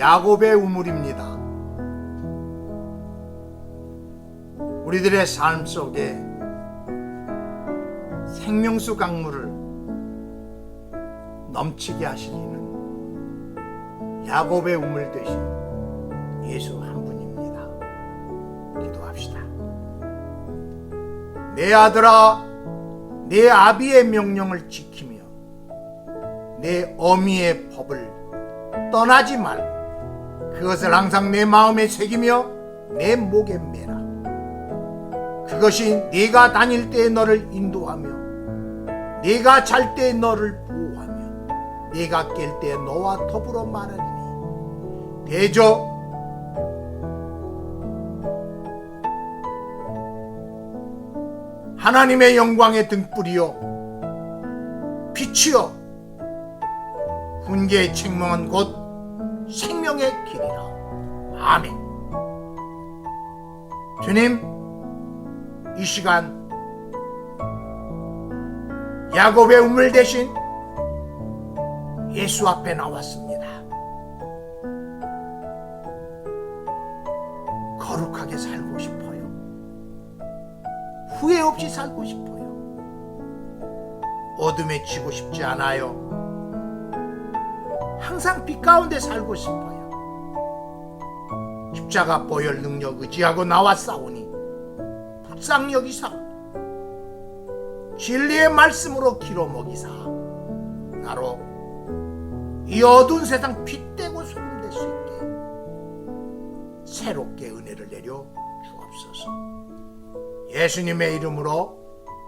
9월 16일 야곱의 우물입니다. 우리들의 삶 속에 생명수 강물을 넘치게 하시는 야곱의 우물 되신 예수 한 분입니다. 기도합시다. 내 아들아, 내 아비의 명령을 지키며 내 어미의 법을 떠나지 말고 그것을 항상 내 마음에 새기며 내 목에 매라. 그것이 네가 다닐 때에 너를 인도하며 네가 잘 때에 너를 보호하며 네가 깰 때에 너와 더불어 말하리니 대저 하나님의 영광의 등불이요 빛이요 훈계의 책망은 곧 생명의 길이라 아멘 주님 이 시간 야곱의 우물 대신 예수 앞에 나왔습니다. 거룩하게 살고 싶어요. 후회 없이 살고 싶어요. 어둠에 지고 싶지 않아요. 항상 빛 가운데 살고 싶어요. 십자가 보혈 능력 의지하고 나와 싸우니 불쌍히 여기사. 진리의 말씀으로 기로 먹이사. 나로 이 어두운 세상 빛되고 소금 될 수 있게 새롭게 은혜를 내려 주옵소서. 예수님의 이름으로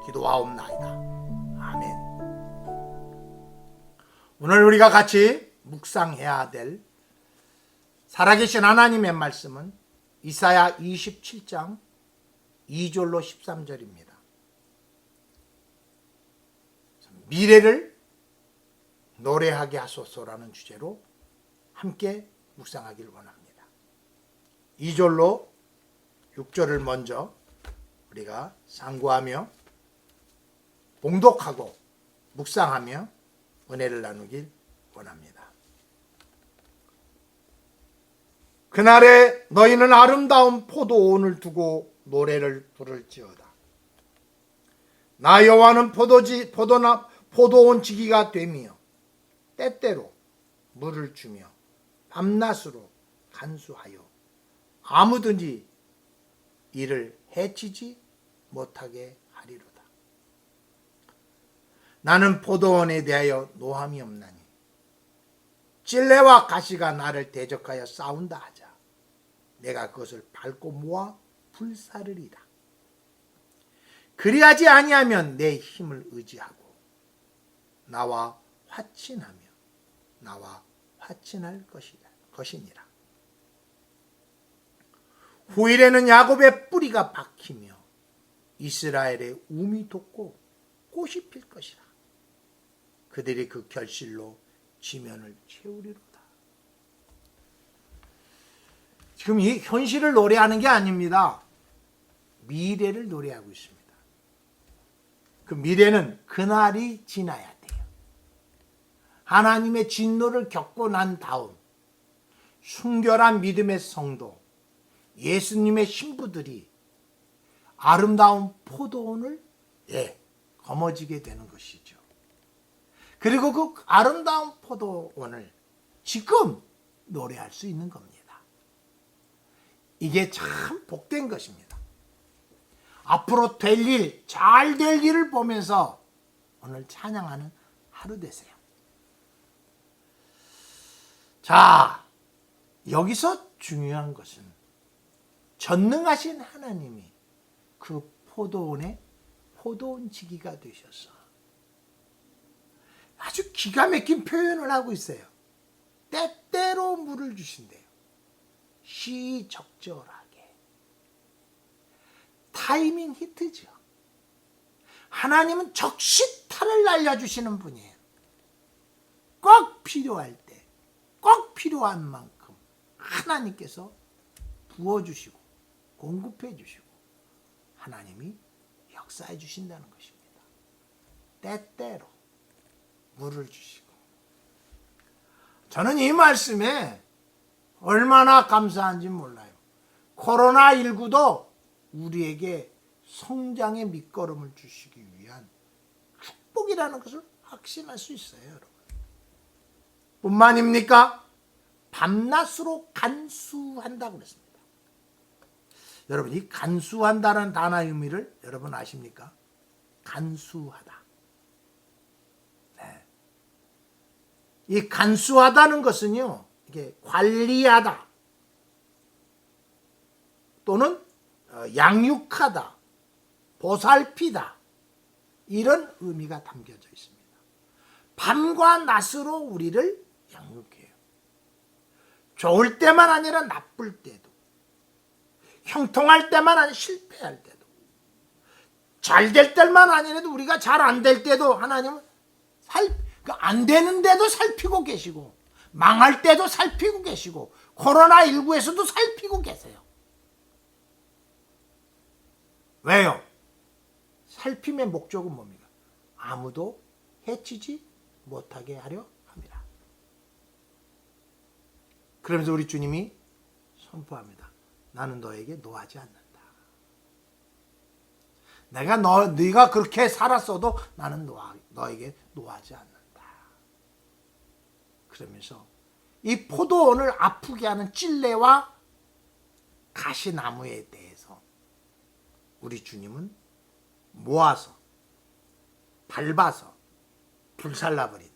기도하옵나이다. 아멘. 오늘 우리가 같이 묵상해야 될 살아계신 하나님의 말씀은 이사야 27장 2절로 13절입니다. 미래를 노래하게 하소서라는 주제로 함께 묵상하기를 원합니다. 2절로 6절을 먼저 우리가 상고하며 봉독하고 묵상하며 은혜를 나누길 원합니다. 그날에 너희는 아름다운 포도원을 두고 노래를 부를지어다. 나 여호와는 포도지 포도나 포도원 지기가 되며 때때로 물을 주며 밤낮으로 간수하여 아무든지 이를 해치지 못하게 하리로다. 나는 포도원에 대하여 노함이 없나니 찔레와 가시가 나를 대적하여 싸운다 하자. 내가 그것을 밟고 모아 불사르리라. 그리하지 아니하면 내 힘을 의지하고 나와 화친하며 나와 화친할 것이다. 것이니라. 후일에는 야곱의 뿌리가 박히며 이스라엘의 움이 돋고 꽃이 필 것이라. 그들이 그 결실로 지면을 채우리로다. 지금 이 현실을 노래하는 게 아닙니다. 미래를 노래하고 있습니다. 그 미래는 그날이 지나야 돼요. 하나님의 진노를 겪고 난 다음 순결한 믿음의 성도, 예수님의 신부들이 아름다운 포도원을 예, 거머쥐게 되는 것이죠. 그리고 그 아름다운 포도원을 지금 노래할 수 있는 겁니다. 이게 참 복된 것입니다. 앞으로 될 일, 잘 될 일을 보면서 오늘 찬양하는 하루 되세요. 자, 여기서 중요한 것은 전능하신 하나님이 그 포도원의 포도원 지기가 되셔서 아주 기가 막힌 표현을 하고 있어요. 때때로 물을 주신대요. 시적절하게. 타이밍 히트죠. 하나님은 적시 탈을 날려주시는 분이에요. 꼭 필요할 때, 꼭 필요한 만큼 하나님께서 부어주시고, 공급해 주시고, 하나님이 역사해 주신다는 것입니다. 때때로 물을 주시고. 저는 이 말씀에 얼마나 감사한지 몰라요. 코로나19도 우리에게 성장의 밑거름을 주시기 위한 축복이라는 것을 확신할 수 있어요, 여러분. 뿐만입니까? 밤낮으로 간수한다고 그랬습니다. 여러분, 이 간수한다는 단어의 의미를 여러분 아십니까? 간수하다. 네. 이 간수하다는 것은요, 이게 관리하다. 또는 어, 양육하다. 보살피다. 이런 의미가 담겨져 있습니다. 밤과 낮으로 우리를 양육해요. 좋을 때만 아니라 나쁠 때도. 형통할 때만 아니라 실패할 때도. 잘 될 때만 아니라도 우리가 잘 안 될 때도 하나님은 살, 그안 되는데도 살피고 계시고, 망할 때도 살피고 계시고, 코로나19에서도 살피고 계세요. 왜요? 살핌의 목적은 뭡니까? 아무도 해치지 못하게 하려 합니다. 그러면서 우리 주님이 선포합니다. 나는 너에게 노하지 않는다. 내가 너 네가 그렇게 살았어도 나는 노하, 너에게 노하지 않는다. 그러면서 이 포도원을 아프게 하는 찔레와 가시나무에 대해서 우리 주님은 모아서 밟아서 불살라버린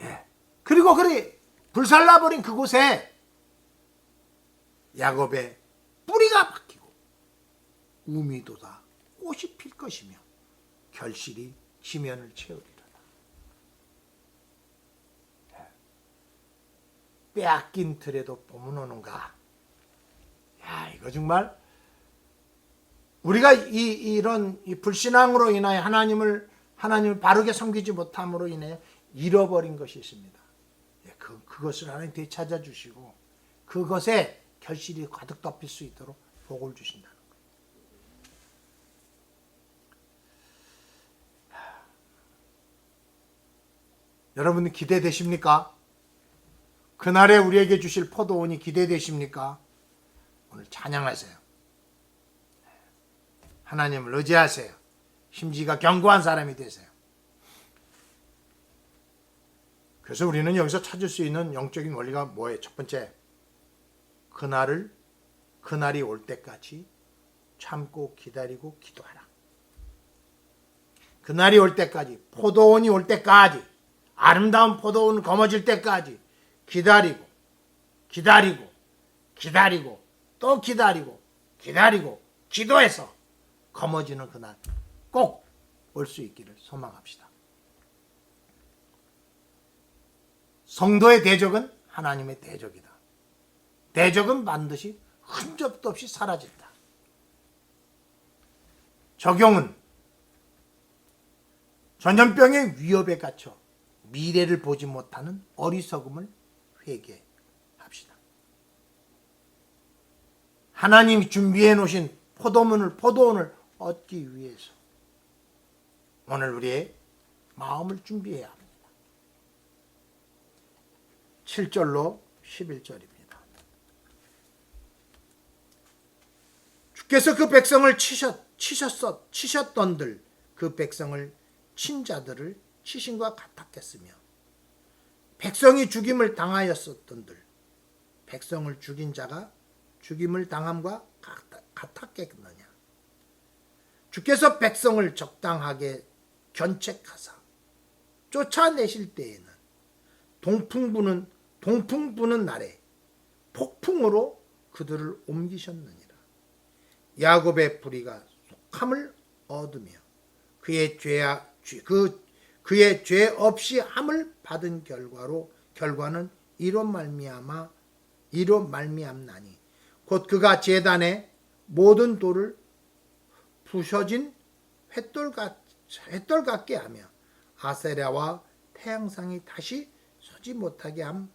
예. 그리고 그리 불살라버린 그곳에 야곱의 뿌리가 박히고 우미 돋아 꽃이 필 것이며 결실이 지면을 채우리라. 예. 빼앗긴 틀에도 봄은 오는가? 야, 이거 정말 우리가 이 이런 이 불신앙으로 인하여 하나님을 하나님을 바르게 섬기지 못함으로 인해 잃어버린 것이 있습니다. 예, 그 그것을 하나님 되찾아 주시고 그것에 결실이 가득 덮일 수 있도록 복을 주신다는 거예요. 여러분 기대되십니까? 그날에 우리에게 주실 포도원이 기대되십니까? 오늘 찬양하세요. 하나님을 의지하세요. 심지가 견고한 사람이 되세요. 그래서 우리는 여기서 찾을 수 있는 영적인 원리가 뭐예요? 첫 번째, 그날을 그날이 올 때까지 참고 기다리고 기도하라. 그날이 올 때까지 포도원이 올 때까지 아름다운 포도원 거머질 때까지 기다리고 기다리고 기다리고 또 기다리고 기다리고 기도해서 거머지는 그날 꼭 올 수 있기를 소망합시다. 성도의 대적은 하나님의 대적이다. 대적은 반드시 흔적도 없이 사라진다. 적용은 전염병의 위협에 갇혀 미래를 보지 못하는 어리석음을 회개합시다. 하나님이 준비해 놓으신 포도문을 포도원을 얻기 위해서 오늘 우리의 마음을 준비해야 합니다. 7절로 11절입니다. 주께서 그 백성을 치셨, 치셨었, 치셨던들 그 백성을 친자들을 치신과 같았겠으며 백성이 죽임을 당하였었던들 백성을 죽인 자가 죽임을 당함과 같았겠느냐? 주께서 백성을 적당하게 견책하사 쫓아내실 때에는 동풍 부는 동풍 부는 날에 폭풍으로 그들을 옮기셨느니라. 야곱의 뿌리가 속함을 얻으며 그의 죄야 그 그의 죄 없이 함을 받은 결과로 결과는 이로 말미암아 이로 말미암나니 곧 그가 제단에 모든 돌을 부셔진 횃돌 같 횃돌 같게 하며 아세라와 태양상이 다시 서지 못하게 함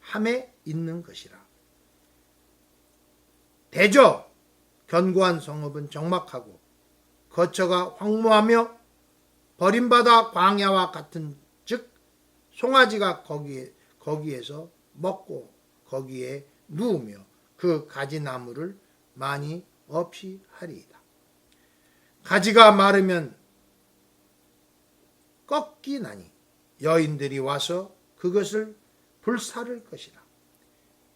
함에 있는 것이라. 대저 견고한 성읍은 적막하고 거처가 황무하며 버림받아 광야와 같은 즉 송아지가 거기에 거기에서 먹고 거기에 누우며 그 가지 나무를 많이 없이 하리이다. 가지가 마르면 꺾이나니 여인들이 와서 그것을 불사를 것이라.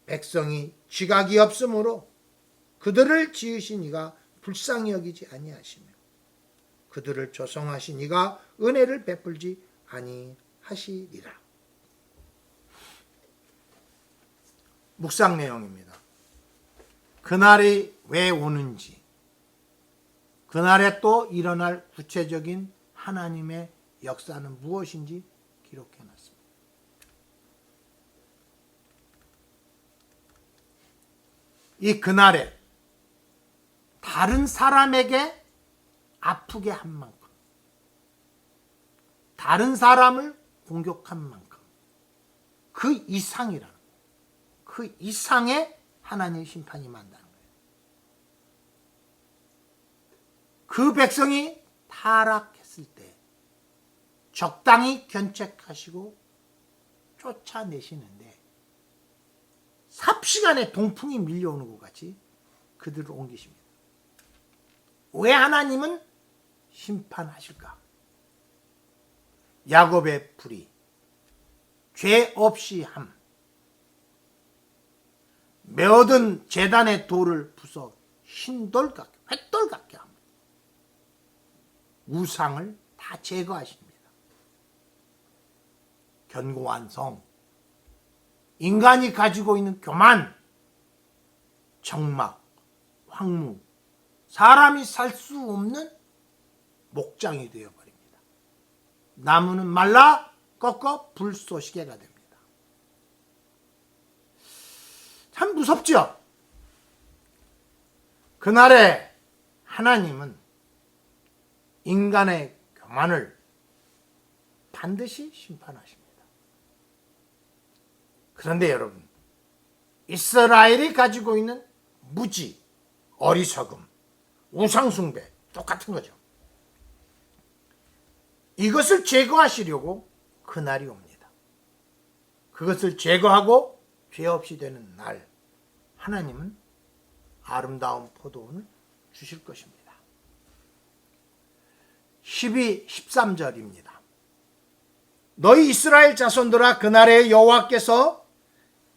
백성이 지각이 없으므로 그들을 지으신 이가 불쌍히 여기지 아니하시며 그들을 조성하신 이가 은혜를 베풀지 아니하시리라. 묵상 내용입니다. 그날이 왜 오는지, 그날에 또 일어날 구체적인 하나님의 역사는 무엇인지 기록해 놨습니다. 이 그날에 다른 사람에게 아프게 한 만큼, 다른 사람을 공격한 만큼, 그 이상이라는. 그 이상의 하나님의 심판이 만다는 거예요. 그 백성이 타락했을 때 적당히 견책하시고 쫓아내시는데 삽시간에 동풍이 밀려오는 것 같이 그들을 옮기십니다. 왜 하나님은 심판하실까? 야곱의 불이 죄 없이 함 메어든 재단의 돌을 부숴 흰돌 같게 횃돌 같게 합니다. 우상을 다 제거하십니다. 견고한 성, 인간이 가지고 있는 교만, 정막, 황무, 사람이 살 수 없는 목장이 되어버립니다. 나무는 말라 꺾어 불쏘시개가 됩니다. 참 무섭죠? 그날에 하나님은 인간의 교만을 반드시 심판하십니다. 그런데 여러분, 이스라엘이 가지고 있는 무지, 어리석음, 우상숭배 똑같은 거죠. 이것을 제거하시려고 그날이 옵니다. 그것을 제거하고 죄 없이 되는 날 하나님은 아름다운 포도원을 주실 것입니다. 12, 13절입니다. 너희 이스라엘 자손들아 그날에 여호와께서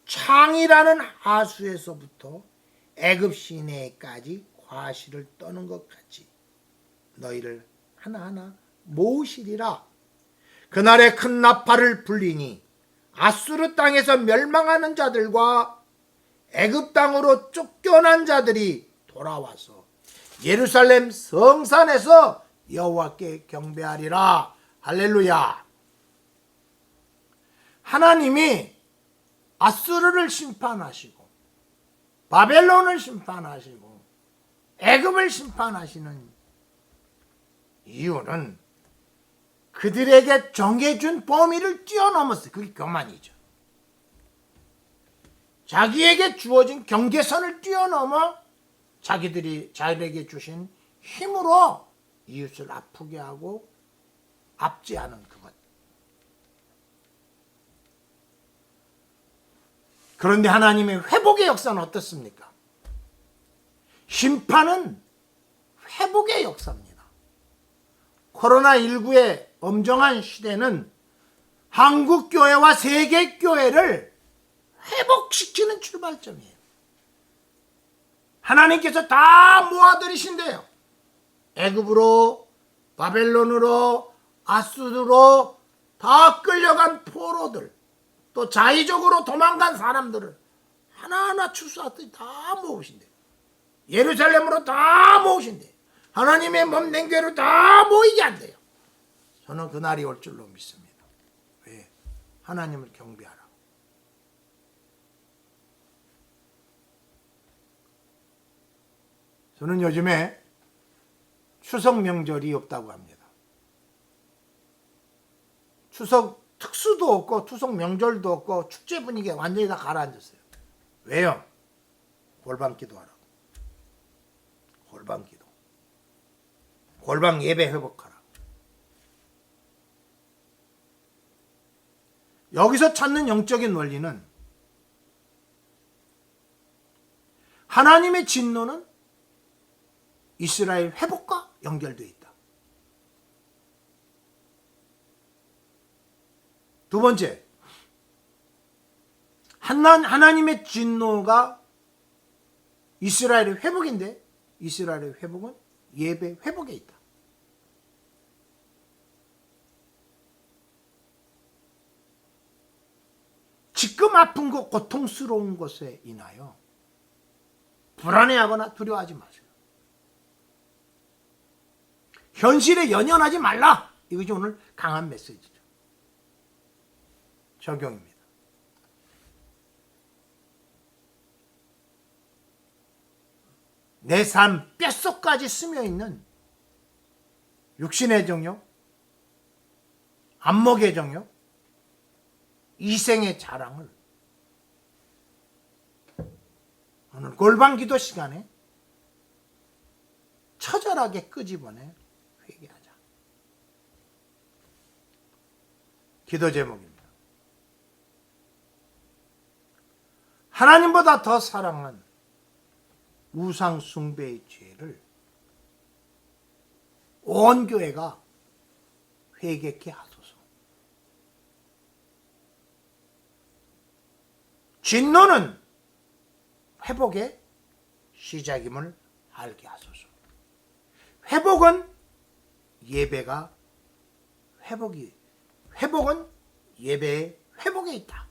창이라는 하수에서부터 애굽 시내까지 과실을 떠는 것 같이 너희를 하나하나 모으시리라. 그날에 큰 나팔을 불리니 아수르 땅에서 멸망하는 자들과 애굽 땅으로 쫓겨난 자들이 돌아와서 예루살렘 성산에서 여호와께 경배하리라. 할렐루야. 하나님이 아수르를 심판하시고 바벨론을 심판하시고 애굽을 심판하시는 이유는 그들에게 정해준 범위를 뛰어넘었어요. 그게 교만이죠. 자기에게 주어진 경계선을 뛰어넘어 자기들이 자기에게 주신 힘으로 이웃을 아프게 하고 압제하는 그것. 그런데 하나님의 회복의 역사는 어떻습니까? 심판은 회복의 역사입니다. 코로나19의 엄정한 시대는 한국 교회와 세계 교회를 회복시키는 출발점이에요. 하나님께서 다 모아들이신대요. 애굽으로 바벨론으로 아수르로 다 끌려간 포로들 또 자의적으로 도망간 사람들을 하나하나 추수하듯이 다 모으신대요. 예루살렘으로 다 모으신대요. 하나님의 몸된 교회로 다 모이게 한대요. 저는 그날이 올 줄로 믿습니다. 왜? 하나님을 경배하라. 저는 요즘에 추석 명절이 없다고 합니다. 추석 특수도 없고 추석 명절도 없고 축제 분위기가 완전히 다 가라앉았어요. 왜요? 골방 기도하라고. 골방 기도. 골방 예배 회복하라. 여기서 찾는 영적인 원리는 하나님의 진노는 이스라엘 회복과 연결되어 있다. 두 번째, 하나, 하나님의 진노가 이스라엘의 회복인데 이스라엘의 회복은 예배 회복에 있다. 지금 아픈 것, 고통스러운 것에 인하여 불안해하거나 두려워하지 마세요. 현실에 연연하지 말라. 이것이 오늘 강한 메시지죠. 적용입니다. 내 삶 뼛속까지 스며 있는 육신의 정욕, 안목의 정욕, 이생의 자랑을 오늘 골방 기도 시간에 처절하게 끄집어내 회개하자. 기도 제목입니다. 하나님보다 더 사랑한 우상 숭배의 죄를 온 교회가 회개케 하소서. 진노는 회복의 시작임을 알게 하소서. 회복은 예배가 회복이 회복은 예배의 회복에 있다.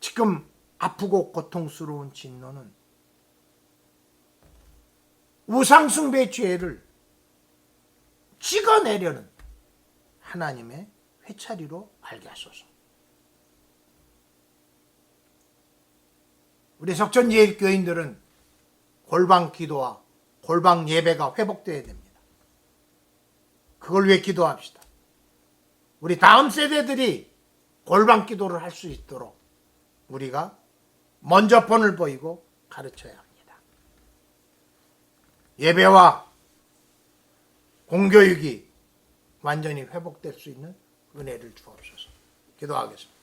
지금 아프고 고통스러운 진노는 우상숭배 죄를 찍어내려는 하나님의 회차리로 알게 하소서. 우리 석전 예일 교인들은 골방 기도와 골방 예배가 회복되어야 됩니다. 그걸 위해 기도합시다. 우리 다음 세대들이 골방 기도를 할 수 있도록 우리가 먼저 본을 보이고 가르쳐야 합니다. 예배와 공교육이 완전히 회복될 수 있는 은혜를 주옵소서. 기도하겠습니다.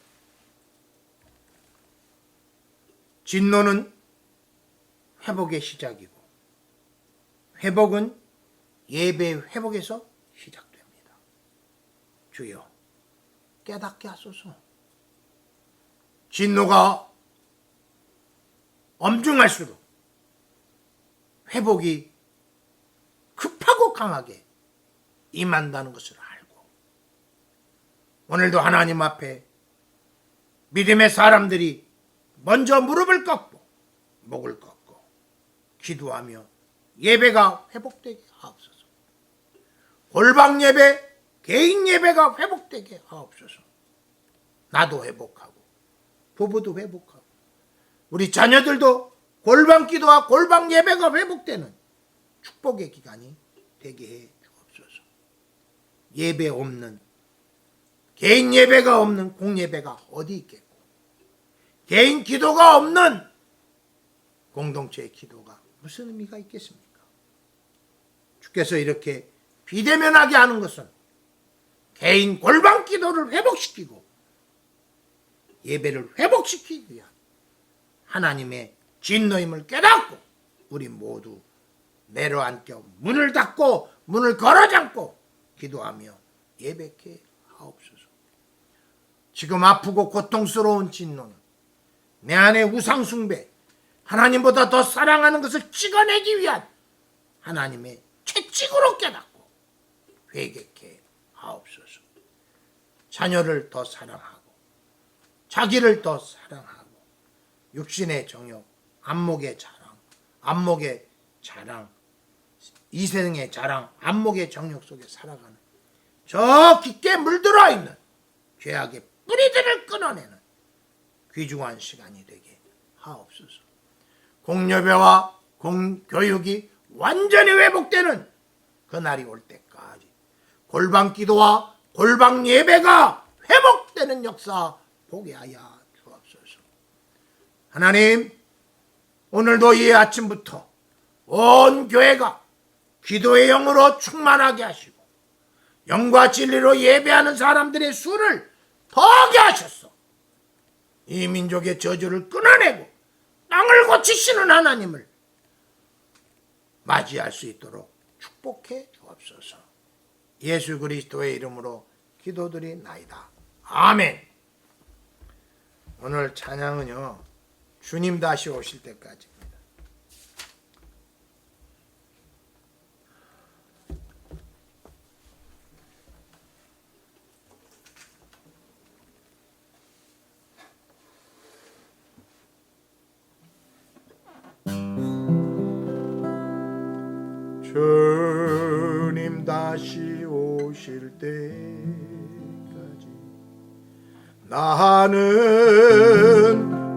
진노는 회복의 시작이고 회복은 예배의 회복에서 시작됩니다. 주여 깨닫게 하소서. 진노가 엄중할수록 회복이 급하고 강하게 임한다는 것을 알고 오늘도 하나님 앞에 믿음의 사람들이 먼저 무릎을 꺾고 목을 꺾고 기도하며 예배가 회복되게 하옵소서. 골방 예배, 개인 예배가 회복되게 하옵소서. 나도 회복하고 부부도 회복하고 우리 자녀들도 골방 기도와 골방 예배가 회복되는 축복의 기간이 되게 해 주옵소서. 예배 없는 개인 예배가 없는 공예배가 어디 있겠고 개인 기도가 없는 공동체의 기도가 무슨 의미가 있겠습니까? 주께서 이렇게 비대면하게 하는 것은 개인 골방 기도를 회복시키고 예배를 회복시키기 위한 하나님의 진노임을 깨닫고 우리 모두 내려앉겨 문을 닫고 문을 걸어 잠고 기도하며 예배케 하옵소서. 지금 아프고 고통스러운 진노는 내 안에 우상숭배, 하나님보다 더 사랑하는 것을 찍어내기 위한 하나님의 채찍으로 깨닫고 회개케 하옵소서. 자녀를 더 사랑하고 자기를 더 사랑하고 육신의 정욕, 안목의 자랑, 안목의 자랑, 이생의 자랑, 안목의 정욕 속에 살아가는 저 깊게 물들어 있는 죄악의 뿌리들을 끊어내는 귀중한 시간이 되게 하옵소서. 공여배와 공교육이 완전히 회복되는 그날이 올 때까지 골방 기도와 골방 예배가 회복되는 역사 보게 하여 주옵소서. 하나님, 오늘도 이 아침부터 온 교회가 기도의 영으로 충만하게 하시고 영과 진리로 예배하는 사람들의 수를 더하게 하셨소. 이 민족의 저주를 끊어내고 땅을 고치시는 하나님을 맞이할 수 있도록 축복해 주옵소서. 예수 그리스도의 이름으로 기도드리나이다. 아멘. 오늘 찬양은요. 주님 다시 오실 때까지 주님 다시 오실 때까지 나는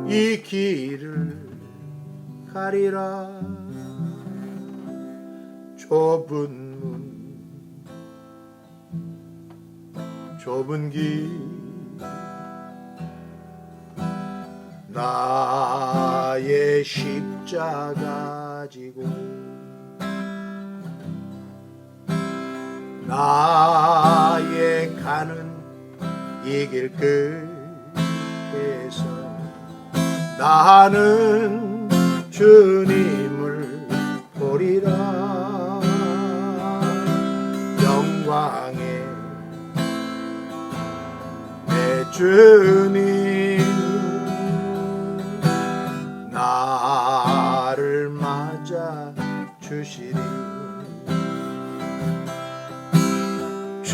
이 길을 가리라. 좁은 문 좁은 길 나의 십자가 나의 가는 이 길 끝에서 나는 주님을 보리라. 영광의 내주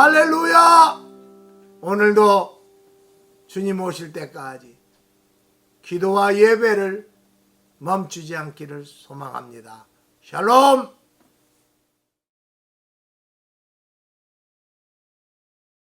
할렐루야 오늘도 주님 오실 때까지 기도와 예배를 멈추지 않기를 소망합니다. 샬롬!